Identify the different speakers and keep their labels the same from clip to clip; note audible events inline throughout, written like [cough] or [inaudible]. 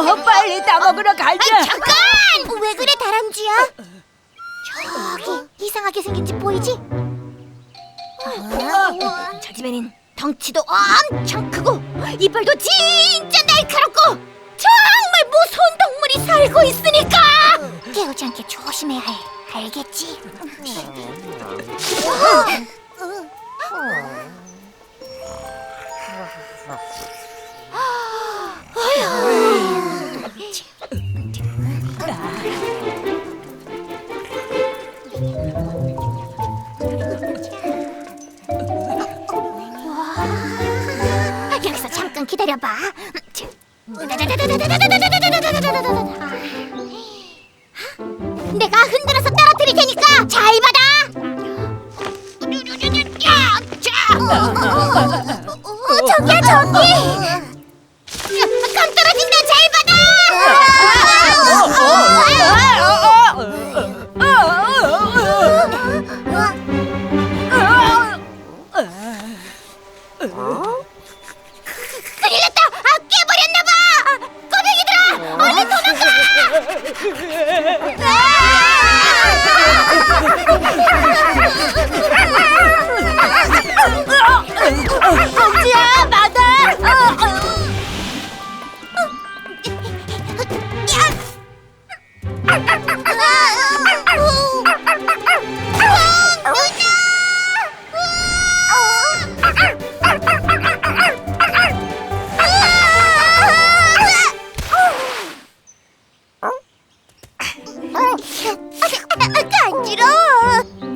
Speaker 1: 어, 빨리 따먹으러 가자.
Speaker 2: 잠깐! 왜 그래 다람쥐야? 저기 이상하게 생긴 집 보이지? 저 집에는 덩치도 엄청 크고 이빨도 진짜 날카롭고 정말 무서운 동물이 살고 있으니까 깨우지 않게 조심해야 해 알겠지? 여기서 잠깐 기다려봐. 내가 흔들어서 떨어뜨릴 테니까 잘 받아. 어, 저기야 저기. 얼른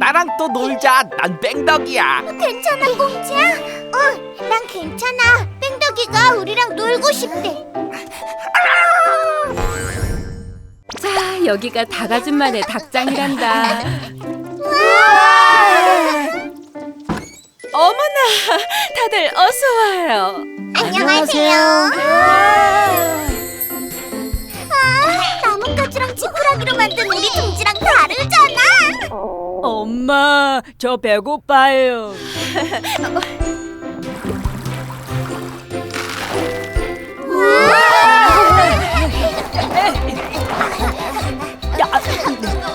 Speaker 3: 나랑 또 놀자. 난 뺑덕이야.
Speaker 2: 괜찮아, 공주야? 어, 난 괜찮아. 뺑덕이가 우리랑 놀고 싶대.
Speaker 1: 자, 여기가 닭아줌마네 닭장이란다. 어머나, 다들 어서 와요.
Speaker 2: 안녕하세요. 아, 나뭇가지랑 지푸라기로 만든 우리 둥지랑 다르잖아.
Speaker 1: 엄마, 저 배고파요.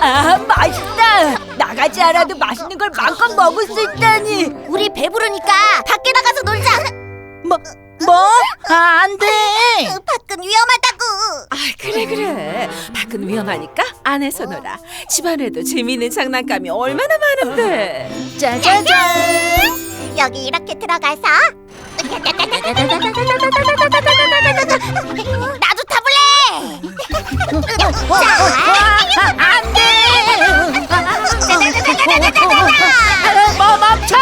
Speaker 1: 아, 맛있다. 나가지 않아도 맛있는 걸 마음껏 먹을 수 있다니.
Speaker 2: 우리 배부르니까 밖에.
Speaker 1: 뭐, 뭐? 아, 안 돼.
Speaker 2: 밖은 위험하다고.
Speaker 1: 아, 그래 그래. 밖은 위험하니까 안에서 놀아. 집안에도 재미있는 장난감이 얼마나 많은데.
Speaker 2: 짜자잔. 여기 이렇게 들어가서 나도 타볼래. 자, 안 돼.
Speaker 1: 뭐 멈춰!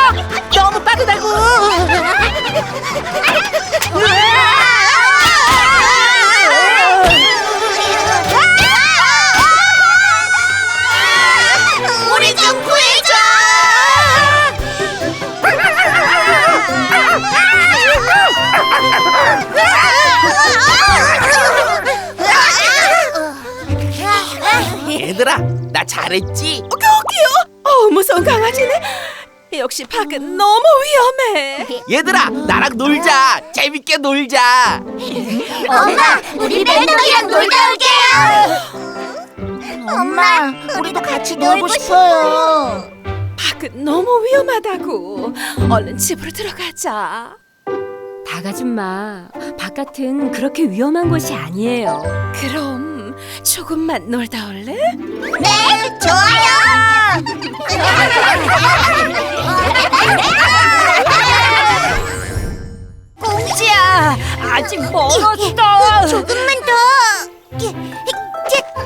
Speaker 1: 너무 빠르다고.
Speaker 3: 얘들아, 나 잘했지?
Speaker 1: 거기요? 어, 무서운 강아지네. 역시 밖은 너무 위험해.
Speaker 3: 얘들아, 나랑 놀자. 재밌게 놀자.
Speaker 2: 엄마, 우리 멜덕이랑 놀다 올게요. 엄마, 우리도 같이 놀고 싶어요.
Speaker 1: 밖은 너무 위험하다고. 얼른 집으로 들어가자. 닭아줌마, 바깥은 그렇게 위험한 곳이 아니에요. 그럼 조금만 놀다 올래?
Speaker 2: 네, 좋아요.
Speaker 1: 공지야, 아직 멀었어.
Speaker 2: 조금만 더. 예, 제, 아,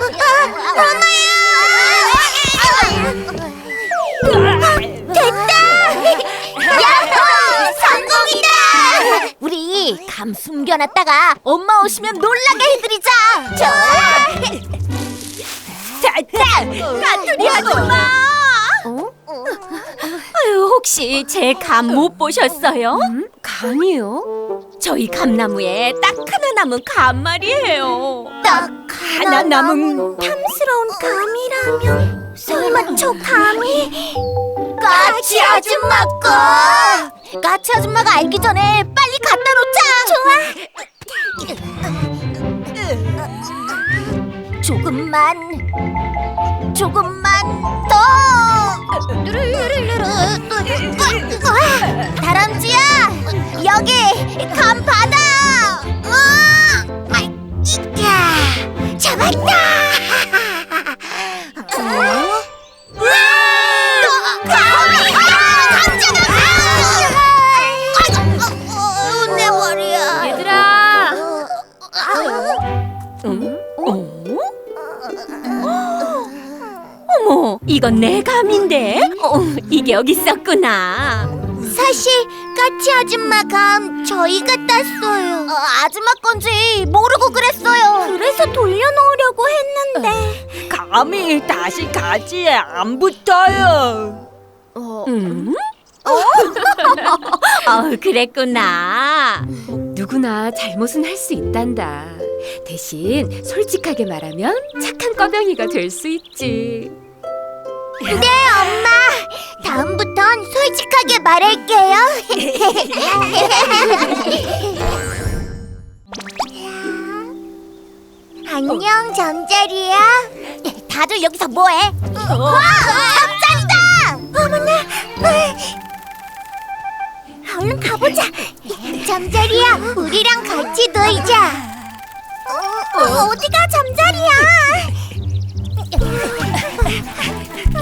Speaker 2: 엄마야. 됐다. 야호, 성공이다. 우리 감 숨겨놨다가 엄마 오시면 놀라게 해드리자. 좋아.
Speaker 1: 까투리 아줌마.
Speaker 2: 어?
Speaker 1: 아유, 혹시 제 감 못 보셨어요? 감이요? 저희 감나무에 딱 하나 남은 감 말이에요.
Speaker 2: 딱
Speaker 1: 하나 남은
Speaker 2: 탐스러운 감이라면 설마 저 감이 까치 아줌마 거 까치 아줌마가 알기 전에 빨리 갖다 놓자 좋아 조금만, 조금만 더. 어, 다람쥐야, 여기 감 받아. 어, 아이, 이야, 잡았다. 감자가 감! 내 머리야.
Speaker 1: 얘들아.
Speaker 2: 어?
Speaker 1: 응? 이건 내 감인데. 어, 이게 여기 있었구나.
Speaker 2: 사실 까치 아줌마 감 저희가 땄어요. 아줌마 건지 모르고 그랬어요. 그래서 돌려놓으려고 했는데.
Speaker 4: 감이 다시 가지에 안 붙어요.
Speaker 1: 응? [laughs] 어, 그랬구나.
Speaker 5: 누구나 잘못은 할 수 있단다. 대신 솔직하게 말하면 착한 꺼병이가 될 수 있지.
Speaker 2: 네, 엄마. 다음부턴 솔직하게 말할게요. [laughs] 안녕, 잠자리야. 다들 여기서 뭐해? 와, 잠자리다! 어머나. 얼른 가보자. 잠자리야, 우리랑 같이 놀자. 어, 어디가 잠자리야?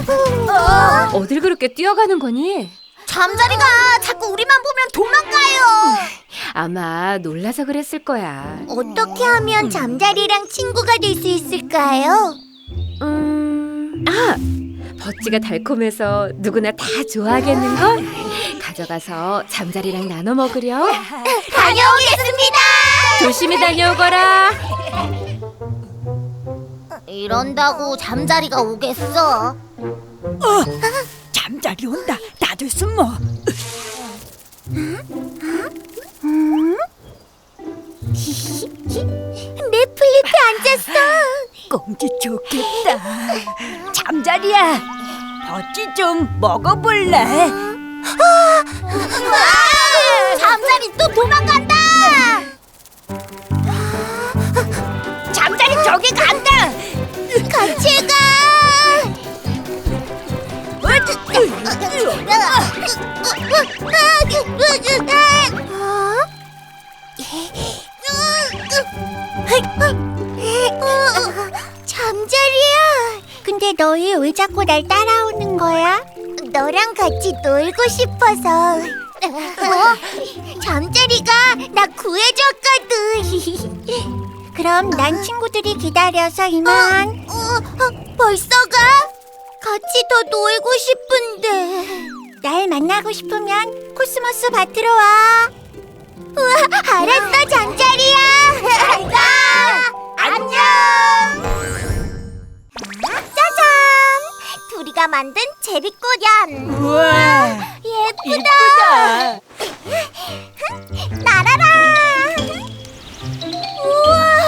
Speaker 2: 어,
Speaker 5: 어딜 그렇게 뛰어가는 거니?
Speaker 2: 잠자리가 자꾸 우리만 보면 도망가요.
Speaker 5: 아마 놀라서 그랬을 거야.
Speaker 2: 어떻게 하면 잠자리랑 친구가 될 수 있을까요?
Speaker 5: 음, 아, 버찌가 달콤해서 누구나 다 좋아하겠는 걸 가져가서 잠자리랑 나눠 먹으려. [laughs]
Speaker 2: 다녀오겠습니다.
Speaker 5: 조심히 다녀오거라.
Speaker 2: 이런다고 잠자리가 오겠어?
Speaker 4: 잠자리 온다. 다들 숨어.
Speaker 2: 내 플립에 앉았어.
Speaker 4: 꽁지 좋겠다. 잠자리야. 버찌 좀 먹어볼래?
Speaker 2: 와, 잠자리 또 도망간다. 너희 왜 자꾸 날 따라오는 거야? 너랑 같이 놀고 싶어서. 뭐? 잠자리가 나 구해줬거든. [laughs] 그럼 난 친구들이 기다려서 이만. 어, 어, 벌써 가? 같이 더 놀고 싶은데. 날 만나고 싶으면 코스모스 밭으로 와. 우와, 알았어, 잠자리야. [laughs] 가. 안녕. 둘이가 만든 제비꼬리안.
Speaker 4: 우와.
Speaker 2: 예쁘다. 나라라. 우와,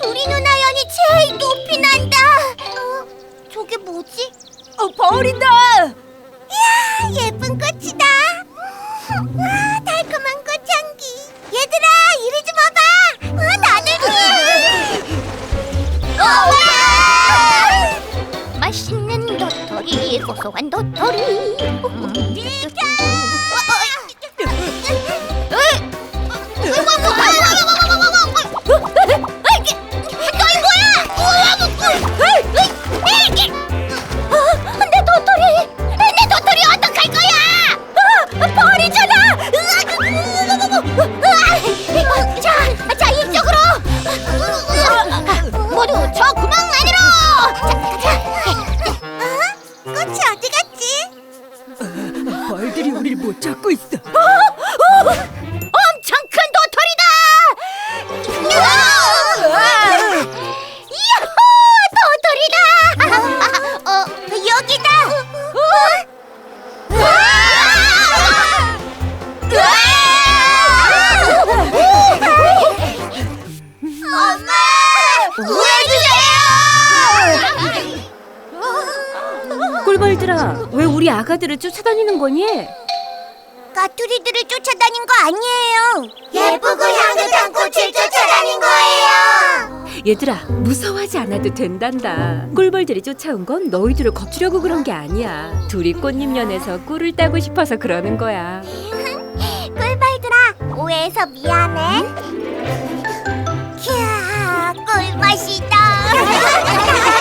Speaker 2: 둘이 누나 연이 제일 높이 난다. 어, 저게 뭐지?
Speaker 4: 어, 벌이다.
Speaker 2: 맛있는 도토리, 고소한 도토리. 내 도토리! 내 도토리 어떡할 거야!
Speaker 5: 꿀벌들아, 왜 우리 아가들을 쫓아다니는 거니?
Speaker 2: 까투리들을 쫓아다닌 거 아니에요. 예쁘고 향긋한 꽃을 쫓아다닌 거예요.
Speaker 5: 얘들아 무서워하지 않아도 된단다 꿀벌들이 쫓아온 건 너희들을 겁주려고 그런 게 아니야 둘이 꽃잎년에서 꿀을 따고 싶어서 그러는 거야 [laughs]
Speaker 2: 꿀벌들아 오해해서 미안해. [laughs] 캬 꿀맛이다. [laughs]